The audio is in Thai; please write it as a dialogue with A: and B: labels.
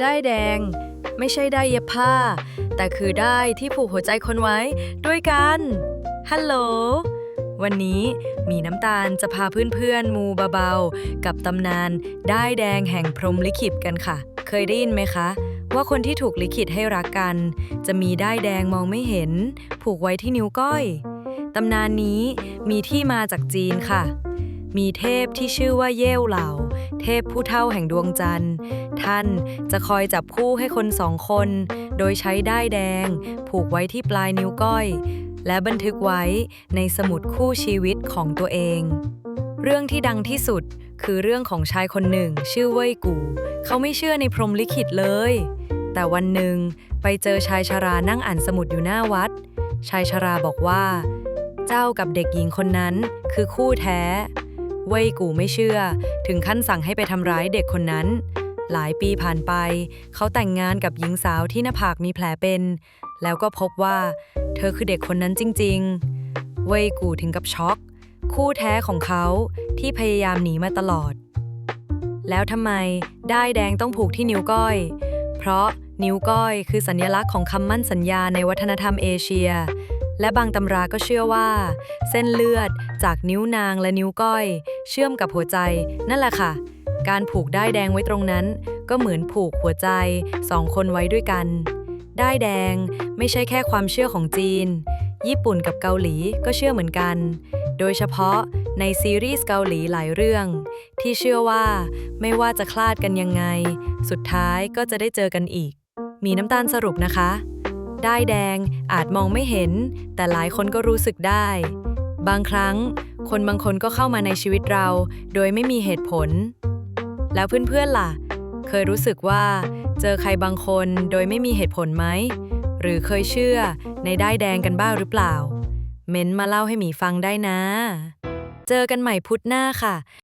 A: ได้ายแดง ไม่ใช่ได้ายเย็บผ้า แต่คือได้ายที่ผูกหัวใจคนไว้ด้วยกัน ฮัลโหล วันนี้มีน้ำตาลจะพาเพื่อนๆมูเบาๆ กับตำนานได้ายแดงแห่งพรหมลิขิตกันค่ะ เคยได้ยินไหมคะว่าคนที่ถูกลิขิตให้รักกัน จะมีได้ายแดงมองไม่เห็น ผูกไว้ที่นิ้วก้อย ตำนานนี้มีที่มาจากจีนค่ะ มีเทพที่ชื่อว่าเย่วเหล่า เทพผู้เท่าแห่งดวงจันทร์ ท่านจะคอยจับคู่ให้คนสองคน โดยใช้ด้ายแดง ผูกไว้ที่ปลายนิ้วก้อย และบันทึกไว้ในสมุดคู่ชีวิตของตัวเอง เรื่องที่ดังที่สุดคือเรื่องของชายคนหนึ่ง ชื่อเว่ยกู เขาไม่เชื่อในพรหมลิขิตเลย แต่วันหนึ่งไปเจอชายชรานั่งอ่านสมุดอยู่หน้าวัด ชายชราบอกว่า เจ้ากับเด็กหญิงคนนั้นคือคู่แท้ เว่ยกูไม่เชื่อ ถึงขั้นสั่งให้ไปทำร้ายเด็กคนนั้น หลายปีผ่านไป เขาแต่งงานกับหญิงสาวที่หน้าผากมีแผลเป็น แล้วก็พบว่า เธอคือเด็กคนนั้นจริง ๆ เว่ยกูถึงกับช็อก คู่แท้ของเขาที่พยายามหนีมาตลอด แล้วทำไม ได้แดงต้องผูกที่นิ้วก้อย เพราะ นิ้วก้อยคือสัญลักษณ์ของคำมั่นสัญญาในวัฒนธรรมเอเชีย และบางตำราก็เชื่อว่า เส้นเลือดจากนิ้วนางและนิ้วก้อย เชื่อมกับหัวใจ นั่นแหละค่ะ การผูกได้แดงไว้ตรงนั้น ก็เหมือนผูกหัวใจสองคนไว้ด้วยกัน ได้แดงไม่ใช่แค่ความเชื่อของจีน ญี่ปุ่นกับเกาหลีก็เชื่อเหมือนกัน โดยเฉพาะในซีรีส์เกาหลีหลายเรื่อง ที่เชื่อว่าไม่ว่าจะคลาดกันยังไง สุดท้ายก็จะได้เจอกันอีก มีน้ำตาลสรุปนะคะ ได้แดงอาจมองไม่เห็น แต่หลายคนก็รู้สึกได้ บางครั้ง คนบางคนก็เข้ามาในชีวิตเรา โดยไม่มีเหตุผล แล้วเพื่อนๆล่ะ เคยรู้สึกว่า เจอใครบางคนโดยไม่มีเหตุผลไหม หรือเคยเชื่อในได้แดงกันบ้างหรือเปล่า เม้นมาเล่าให้หมีฟังได้นะ เจอกันใหม่พุธหน้าค่ะ